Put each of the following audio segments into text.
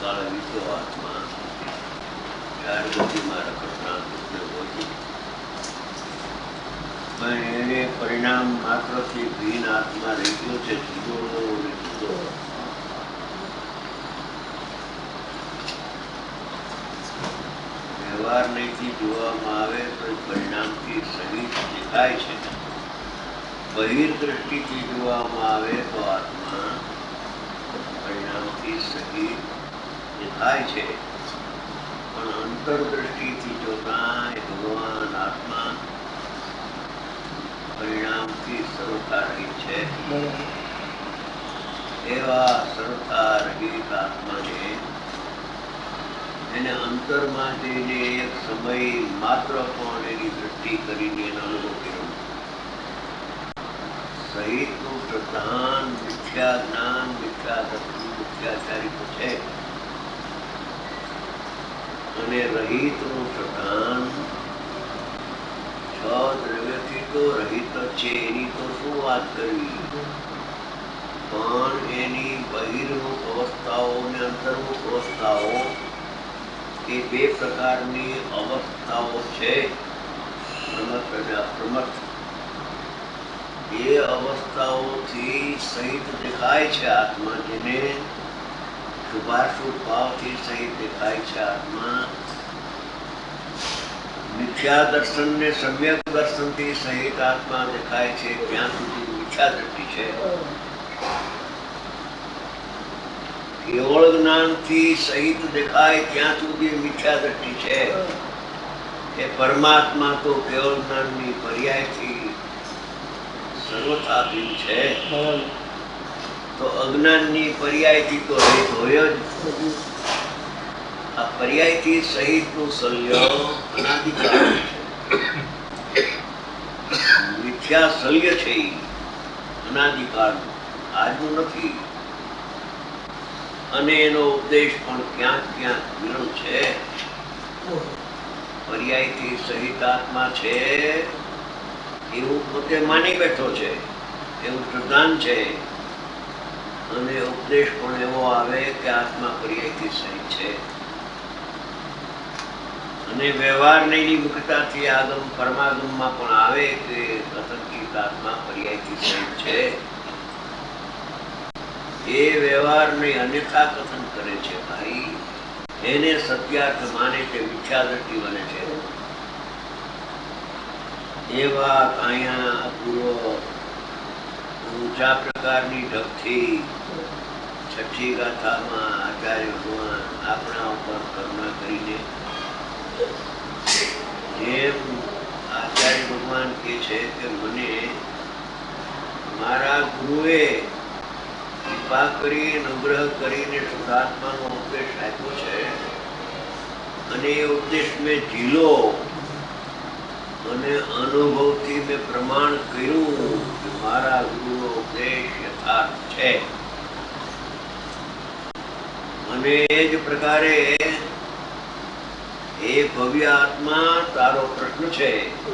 કાળ વિધો આત્મા ચાર રખડતા દુઃખને ભોગવી. પણ એને પરિણામ માત્રથી ભીન આત્મા રહી ગયો છે, જુદો અને જુદો. વ્યવહાર નહીંથી જોવામાં આવે તો પરિણામથી સહિત દેખાય છે. બહિર દ્રષ્ટિથી જોવામાં આવે તો આત્મા પરિણામથી સહિત દેખાય છે. પણ અંતરદ્રષ્ટિથી જોતા એ ભગવાન આત્મા પરિણામથી સરળતા રહી છે એવા સરળતા રહિત આત્માને એને અંતરમાં જઈને એક સમય માત્ર પણ એની દ્રષ્ટિ કરીને એનો અનુભવ કર્યો. સહિતનું પ્રધાન મિથ્યા જ્ઞાન મિથ્યા તત્વ મિથ્યાચારી છે અને રહિતનું પ્રધાન છ દ્રવ્યથી તો રહિત જ છે એની તો શું વાત કરવી પણ એની બહિર્મુખ અવસ્થાઓ અને અંતર્મુખ અવસ્થાઓ એ બે પ્રકારની અવસ્થાઓ છે પ્રમથ અને અપ્રમથ એ અવસ્થાઓથી સહિત દેખાય છે આત્મા જેને સહિત દેખાય ને ત્યાં સુધી મિથ્યા દ્રષ્ટિ છે. એ પરમાત્મા તો કેવળ જ્ઞાનની પર્યાયથી સર્વથાધીન છે. તો અજ્ઞાનની પર્યાયથી તો રહિત હોય જ. આ પર્યાયથી સહિતનું શલ્ય અનાધિકાર મિથ્યા શલ્ય છે ઈ. આજનું નથી. અને એનો ઉપદેશ પણ ક્યાંક ક્યાંક વિરળ છે. પર્યાયથી સહિત આત્મા છે. એવું પોતે માની બેઠો છે. એવું પ્રધાન છે. અને ઉપદેશ પણ એવો આવે કે આત્મા પર્યાયથી સહિત છે. અને વ્યવહારની નિમુખતાથી આગમ પરમાગમમાં પણ આવે કે કથનકિત આત્મા પર્યાયથી સહિત છે. એ વ્યવહારને અન્યથા કથન કરે છે ભાઈ. એને સત્યાર્થ માને તે મિથ્યાદ્રષ્ટિ બને છે. એવા અહીંયા પૂરો ઊંચા પ્રકારની ઢગથી છઠ્ઠી ગાથામાં આચાર્ય ભગવાન આપણા ઉપર કરુણા કરીને જેમ આચાર્ય ભગવાન કે છે કે મને મારા ગુરુએ કૃપા કરી અનુગ્રહ કરીને શુદ્ધાત્માનો ઉપદેશ આપ્યો છે. અને એ ઉપદેશ મેં ઝીલો અને અનુભવથી મેં પ્રમાણ કર્યું. મારા ગુરુનો ઉપદેશ યથાર્થ છે. અને એ જ પ્રકારે એ ભવ્ય આત્મા તારો પ્રશ્ન છે.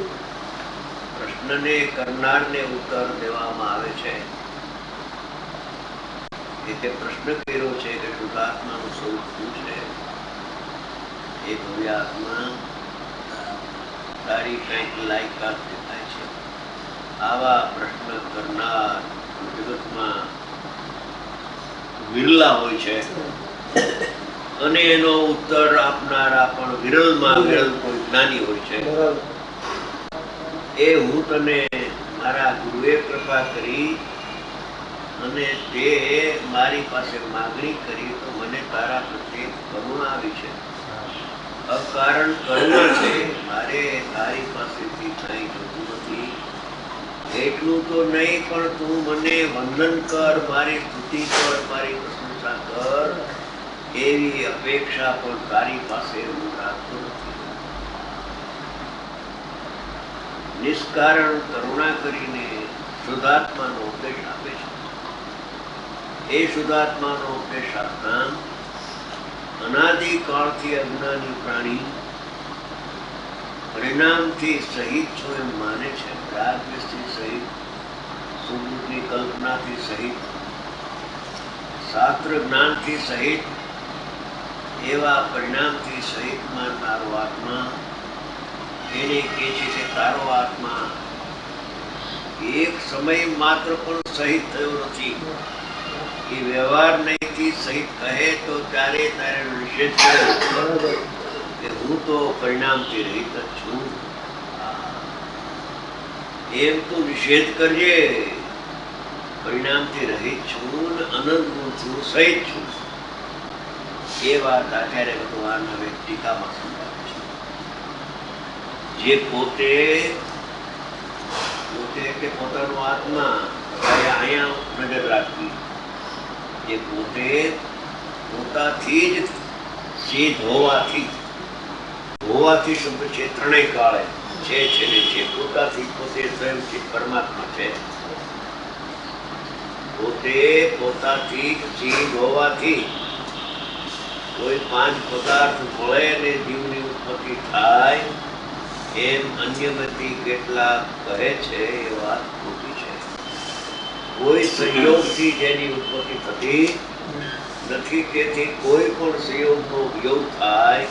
પ્રશ્નને કરનારને ઉત્તર દેવામાં આવે છે. એટલે પ્રશ્ન કર્યો છે કે શુદ્ધાત્માનું સ્વરૂપ શું છે? એ ભવ્ય આત્મા તારી કંઈક લાયકાત દેખાય છે. આવા પ્રશ્ન કરનાર જગતમાં વિરલા હોય છે. અને એનો ઉત્તર આપનારા પણ વિરલમાં વિરલ કોઈ જ્ઞાની હોય છે. એ હું તને મારા ગુરુએ કૃપા કરી અને તે મારી પાસે માગણી કરી તો મને તારા પ્રત્યે કરુણા આવી છે. અકારણ કરુણા છે મારે તારી પાસેથી કંઈ જોતું નથી એટલું તો નહીં, પણ તું મને વંદન કર, મારી સ્તુતિ કર, મારી પ્રશંસા કર. એવી અપેક્ષા પણ તારી પાસે હું રાખતો નિષ્કારણ કરુણા કરીને શુદ્ધાત્માનો ઉપદેશ આપે છે. એ શુદ્ધાત્માનો ઉપદેશ આપતા અનાદિ કાળથી અજ્ઞાની પ્રાણી પરિણામથી સહિત છો એમ માને છે રાગદ્વેષથી સહિત સુમૃતની કલ્પનાથી સહિત, શાસ્ત્ર જ્ઞાનથી સહિત, એવા પરિણામથી સહિત માનનારો આત્મા, એને કહે છે કે તારો આત્મા એક સમય માત્ર પણ સહિત થયો નથી. એ વ્યવહાર નહીંથી સહિત કહે તો ત્યારે તારે નિષેધ કર્યો કે હું તો પરિણામથી રહિત છું. એમ તો નિષેધ કરજે. પરિણામથી રહિત છું અનંત ગુણ છું, સહિત છું. એ વાત આચાર્ય ભગવાન હવે ટીકામાં સમજાવે છે. જે પોતે પોતે કે પોતાનો આત્મા અહીંયા નજર રાખવી જે પોતે પોતાથી જ સિદ્ધ હોવાથી હોવાથી શબ્દ છે ત્રણેય કાળે છે છે ને છે પોતાથી પોતે સ્વયં છે પરમાત્મા છે. પોતે પોતાથી જીવ હોવાથી કોઈ પાંચ પદાર્થ મળે ને જીવની ઉત્પત્તિ થાય, એમ અન્યમાંથી કેટલાક કહે છે એ વાત ખોટી છે. કોઈ સંયોગથી જેની ઉત્પત્તિ થતી નથી, તેથી કોઈ પણ સંયોગનો વિયોગ થાય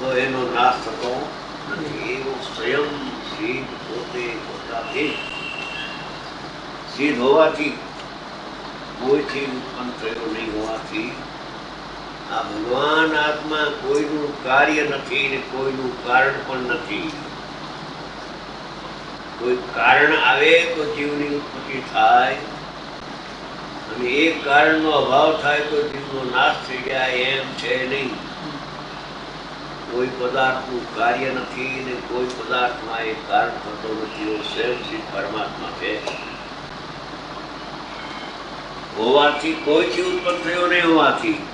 તો એનો નાશ થતો નથી. એવો સ્વયં સિદ્ધ પોતે પોતાથી સિદ્ધ હોવાથી કોઈથી ઉત્પન્ન થયો નહીં હોવાથી આ ભગવાન આત્મા કોઈનું કાર્ય નથી ને કોઈનું કારણ પણ નથી. કોઈ કારણ આવે તો જીવની ઉત્પત્તિ થાય. અને એ કારણનો અભાવ થાય તો જીવનો નાશ થઈ જાય એમ છે નહીં. કોઈ પદાર્થનું કાર્ય નથી ને કોઈ પદાર્થમાં એ કારણ થતો નથી સ્વયં સિદ્ધ પરમાત્મા છે. હોવાથી કોઈથી ઉત્પન્ન થયો નહીં હોવાથી.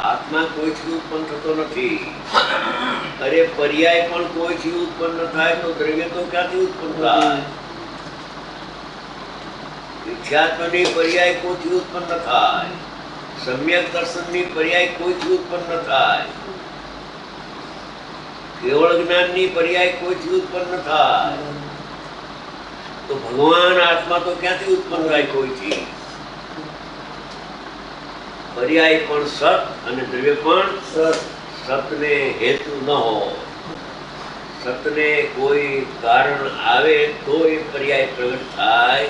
આત્મા કોઈથી ઉત્પન્ન થતો નથી. અરે પર્યાય પણ કોઈથી ઉત્પન્ન થાય તો દ્રવ્ય તો ક્યાંથી ઉત્પન્ન થાય? વિખ્યાત પર્યાય કોઈથી ઉત્પન્ન થાય? સમ્યક દર્શનની પર્યાય કોઈથી ઉત્પન્ન થાય. કેવળ જ્ઞાનની પર્યાય કોઈથી ઉત્પન્ન થાય. તો ભગવાન આત્મા તો ક્યાંથી ઉત્પન્ન થાય કોઈથી પર્યાય પણ સત અને દ્રવ્ય પણ સતને હેતુ ન હોય. સતને કોઈ કારણ આવે તો એ પર્યાય પ્રગટ થાય.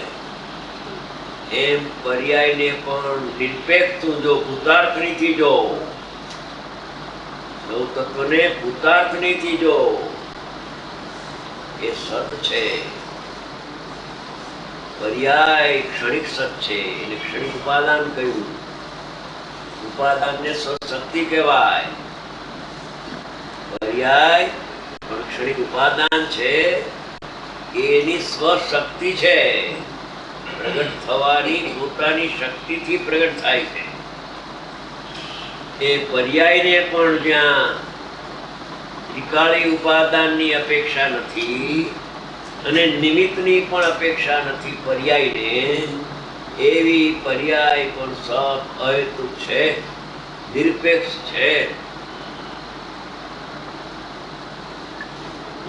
એમ પર્યાયને પણ નિરપેક્ષ જો ભૂતાર્થનીથી જો. નવ તત્વને ભૂતાર્થનીથી જો. એ સત છે. પર્યાય ક્ષણિક સત છે. એને ક્ષણિક ઉપાદાન કહ્યું. ઉપાદાનને સશક્તિ કહેવાય. પર્યાય પણ ક્ષણિક ઉપાદાન છે. એની સ્વશક્તિ છે. પ્રગટ થવાની પોતાની શક્તિથી પ્રગટ થાય છે. એ પર્યાયને પણ જ્યાં ત્રિકાળી ઉપાદાનની અપેક્ષા નથી અને નિમિત્તની પણ અપેક્ષા નથી પર્યાયને, એવી પર્યાય પણ સત અહેતુ છે, નિરપેક્ષ છે.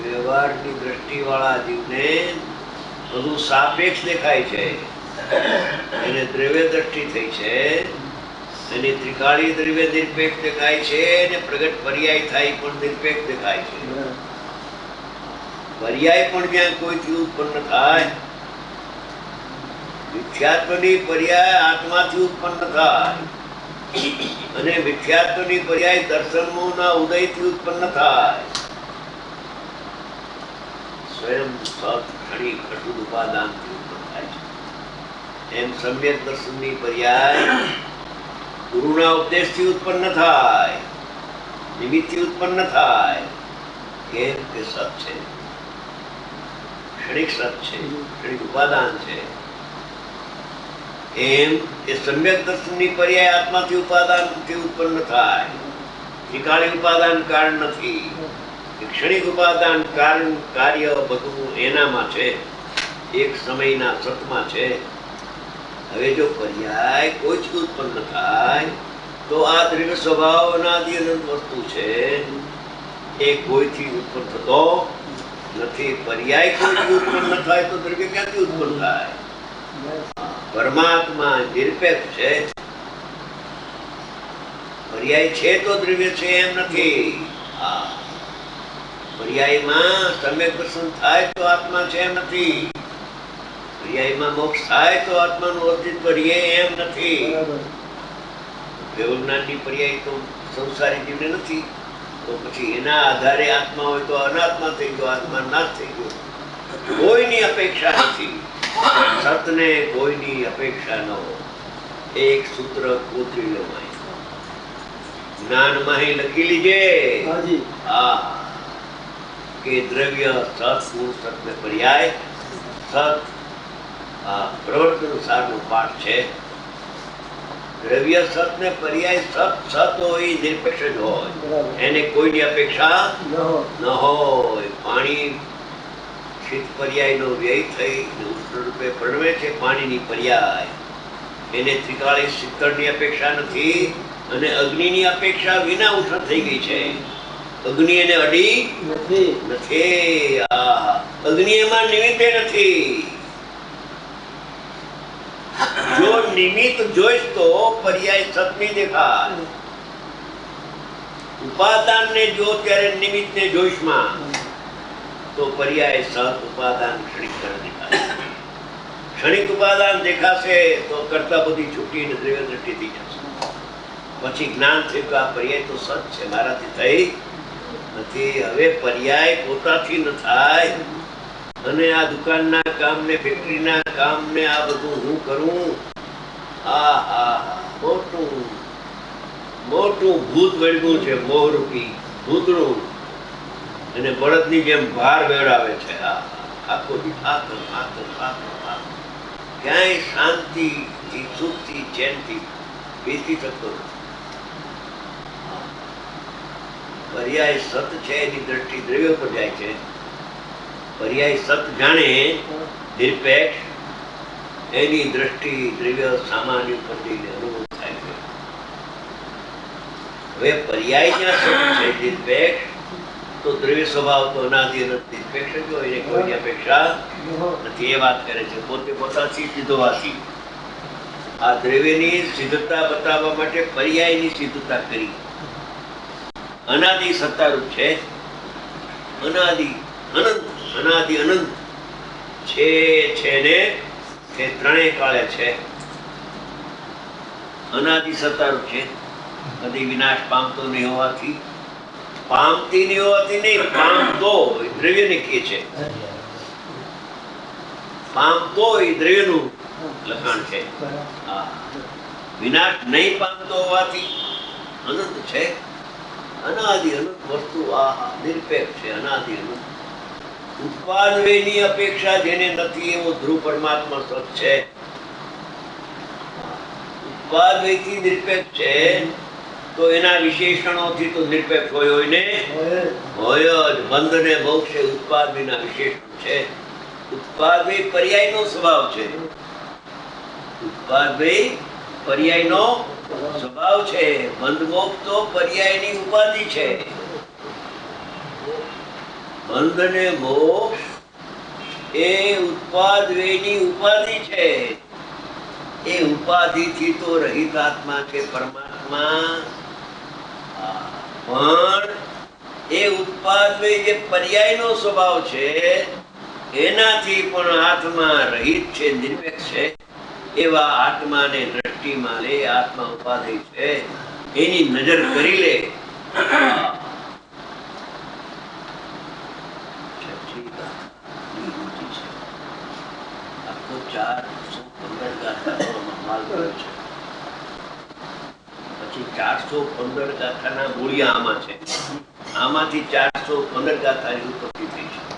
વ્યવહારની દ્રષ્ટિવાળા જીવને બધું સાપેક્ષ દેખાય છે. એને દ્રવ્ય દ્રષ્ટિ થઈ છે. એની ત્રિકાળી દ્રવ્ય નિરપેક્ષ દેખાય છે અને પ્રગટ પર્યાય થાય પણ નિરપેક્ષ દેખાય છે. પર્યાય પણ જ્યાં કોઈથી ઉત્પન્ન થાય. મિથ્યાત્વની પર્યાય આત્માથી ઉત્પન્ન થાય. અને મિથ્યાત્વની પર્યાય દર્શનોના ઉદયથી ઉત્પન્ન થાય. સ્વયં સત ખડી ઉપાદાન થાય છે. એમ સમ્યક દર્શનની પર્યાય ગુરુના ઉપદેશથી ઉત્પન્ન થાય, નિમિત્તથી ઉત્પન્ન થાય. કેમ કે સત છે. ક્ષણિક સત છે, ક્ષણિક ઉપાદાન છે. એમ એ સમ્યક દર્શનની પર્યાય આત્માથી ઉપાદાનથી ઉત્પન્ન થાય. ત્રિકાળી ઉપાદાન કારણ નથી. ક્ષણિક ઉપાદાન કારણ કાર્ય બધું એનામાં છે. એક સમયના સતમાં છે. હવે જો પર્યાય કોઈ જ ઉત્પન્ન થાય, તો આ દ્રઢ સ્વભાવ અનાદિ અનંત વસ્તુ છે. એ કોઈથી ઉત્પન્ન થતો નથી. પર્યાય કોઈથી ઉત્પન્ન થાય, તો દ્રવ્ય ક્યાંથી ઉત્પન્ન થાય? પરમાત્મા નિરપેક્ષ છે. પર્યાય છે તો દ્રવ્ય છે એમ નથી. હા. પર્યાયમાં સમ્યક દર્શન થાય તો આત્મા છે નથી. પર્યાયમાં મોક્ષ થાય તો આત્માનું અસ્તિત્વ રહે એમ નથી. દેવજ્ઞાનની પર્યાય તો સંસારી જીવને નથી. તો પછી એના આધારે આત્મા હોય તો અનાત્મા થઈ ગયો આત્મા નાશ થઈ ગયો. કોઈની અપેક્ષા નથી. સતને કોઈની અપેક્ષા ન હોય. એક સૂત્ર કોતરી લેવાય. જ્ઞાનમાં લખી લીજે. હાજી. આ કે દ્રવ્ય, સત, ગુણ સતને પર્યાય. સત પ્રવર્તન સારનો પાઠ છે. દ્રવ્ય, સત ને પર્યાય, સત સત હોય, નિરપેક્ષ જ હોય. એને કોઈની અપેક્ષા ન હોય. પાણી શીત પર્યાયનો વ્યય થઈ રૂપે પરણવે છે પાણીની પર્યાય. એને ત્રિકાળી શીતળની અપેક્ષા નથી અને અગ્નિની અપેક્ષા વિના ઉષ્ણ થઈ ગઈ છે. અગ્નિ એને અડી નથી. નથી. આ અગ્નિ એમાં નિમિત્તે નથી. જો નિમિત્ત જોઈશ તો પર્યાય સતમી દેખાય. ઉપાદાનને જો ત્યારે નિમિત્તને જોઈશમાં તો પર્યાય સત ઉપાદાન ક્ષણિક દેખાશે. ક્ષણિક ઉપાદાન દેખાશે તો કરતા બધી છૂટી દ્રવ્ય દ્રષ્ટિ થઈ જશે. પછી જ્ઞાન થયું કે આ પર્યાય તો સત છે મારાથી થઈ નથી. હવે પર્યાય પોતાથી ન થાય. અને આ દુકાનના કામ ને ફેક્ટરીના કામને આ બધું હું કરું? આ આ મોટું મોટું ભૂત વળગ્યું છે મોહરૂપી ભૂતળું અને બળદની જેમ ભાર વેડાવે છે. આ, આખો દી થાક થાક થાક થાક ક્યાંય શાંતિથી સુખથી, ચેનથી બેસી શકતો નથી. પર્યાય સત છે એની દ્રષ્ટિ દ્રવ્ય પર જાય છે. પર્યાય સત જાણે, નિરપેક્ષ, એની દ્રષ્ટિ દ્રવ્ય સામાન્ય ઉપર જઈને અનુભવ થાય છે. હવે પર્યાય જ્યાં સત છે, નિરપેક્ષ? તો દ્રવ્ય સ્વભાવ તો અનાદિ અનંત નિરપેક્ષ જ હોય, એને કોઈની અપેક્ષા ન હો નથી. એ વાત કરે છે, પોતે પોતાથી સિદ્ધવાસી આ દ્રવ્યની સિદ્ધતા બતાવવા માટે પર્યાયની સિદ્ધતા કરી. અનાદિ સત્તારૂપ છે. અનાદિ અનંત અનાદિ અનંત. છે છે ને તે ત્રણેય કાળે છે. અનાદિ સત્તારૂપ છે. કદી વિનાશ પામતો નહીં હોવાથી. પામતી નહીં હોવાથી નહીં પામતો એ દ્રવ્યને કહે છે. પામતો એ દ્રવ્યનું લખાણ છે. વિનાશ નહીં પામતો હોવાથી અનંત છે. અનાદિ અનંત વસ્તુ આ નિરપેક્ષ છે અનાદિ અનંત ઉત્પાદનની અપેક્ષા જેને નથી એવો ધ્રુવ પરમાત્મા સત છે. ઉત્પાદનથી નિરપેક્ષ છે તો એના વિશેષણોથી તો નિરપેક્ષ હોય હોય ને? હોય જ. બંધ ને મોક્ષ એ ઉત્પાદનના વિશેષણ છે. ઉત્પાદન પર્યાયનો સ્વભાવ છે. ઉત્પાદન પર્યાયનો સ્વભાવ છે બંધ તો પર્યાયની ઉપાધિ છે. બંધ ને મોક્ષ એ ઉત્પાદવેની ઉપાધિ છે. એ ઉપાધિથી તો રહિત આત્મા છે પરમાત્મા. પણ એ ઉત્પાદવે જે પર્યાયનો સ્વભાવ છે, એનાથી પણ આત્મા રહિત છે નિરપેક્ષ છે. એવા આત્માને દ્રષ્ટિમાં લે, આત્મા ઉપાધિ છે, એની નજર કરી લે. પછી ચારસો પંદર ગાથાના મૂળિયા આમાં છે. આમાંથી ચારસો પંદર ગાથાની ઉત્પત્તિ થઈ છે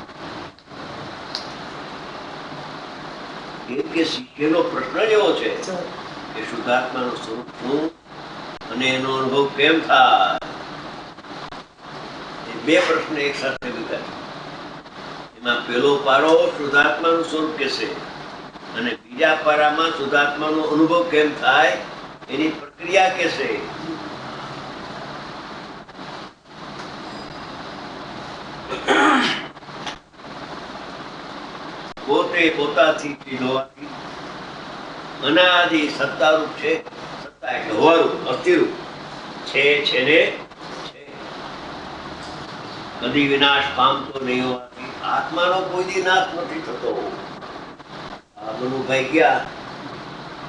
કેમ કે શિષ્યનો પ્રશ્ન જ એવો છે કે શુદ્ધાત્માનું સ્વરૂપ શું અને એનો અનુભવ કેમ થાય? એ બે પ્રશ્ન એક સાથે છે. એમાં પેલો પારો શુદ્ધાત્માનું સ્વરૂપ કહેશે અને બીજા પારામાં શુદ્ધાત્માનો અનુભવ કેમ થાય એની પ્રક્રિયા કહેશે. પોતે પોતાથી લીધોવાથી અનાદિ સત્તારૂપ છે, સત્તા એટલે હોવારૂપ અસ્થિરૂપ. છે છે ને કદી વિનાશ પામતો નહીં હોવાથી આત્માનો કોઈ દી નાશ નથી થતો. મનુભાઈ ગયા,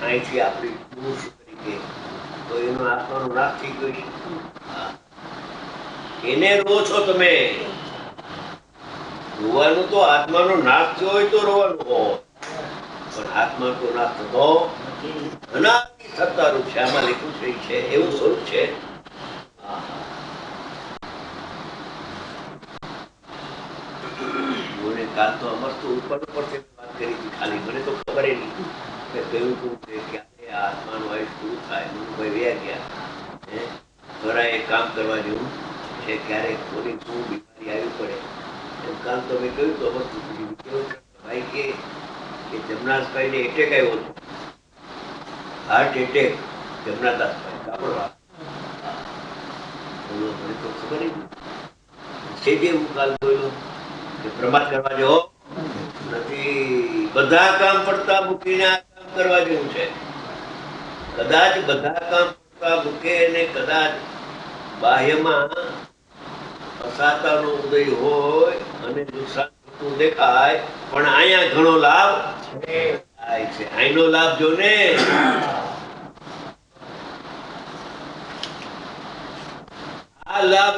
અહીંથી આપણી પુરુષ તરીકે. તો એનો આત્માનો નાશ થઈ ગયો છે. એને રો છો તમે. રોવાનું તો આત્માનો નાશ થયો હોય તો રોવાનું હોય પણ આત્મા તો નાશ થતો અનાદિ સત્તારૂપ છે આમાં લખ્યું છે, એવું સ્વરૂપ છે. કાલ તો અમર તો ઉપર ઉપરથી વાત કરી હતી, ખાલી મને તો ખબર નહીં કે કયું શું છે ક્યારે આ આત્માનું આયુષ પૂરું થાય મનુભાઈ વ્યા ગયા. ઘરે એક કામ કરવા જેવું છે ક્યારે કોની શું બીમારી આવી પડે. એમ કામ તો કહ્યું તો? ભાઈ કે કે જમનાથભાઈને એટેક આવ્યો હતો. હાર્ટ એટેક જમનાદાસભાઈ કાપડવા મને તો ખબર. છે જે હું કાલ બોલ્યો? કે પ્રમાદ કરવા જેવો? નથી. બધા કામ પડતા મૂકીને આ કામ કરવા જેવું છે. કદાચ બધા કામ પડતા મૂકે અને કદાચ બાહ્યમાં અસાતાનો ઉદય હોય અને નુકસાન થતું દેખાય, પણ અહીંયા ઘણો લાભ થાય છે. અહીંનો લાભ જો ને આ લાભ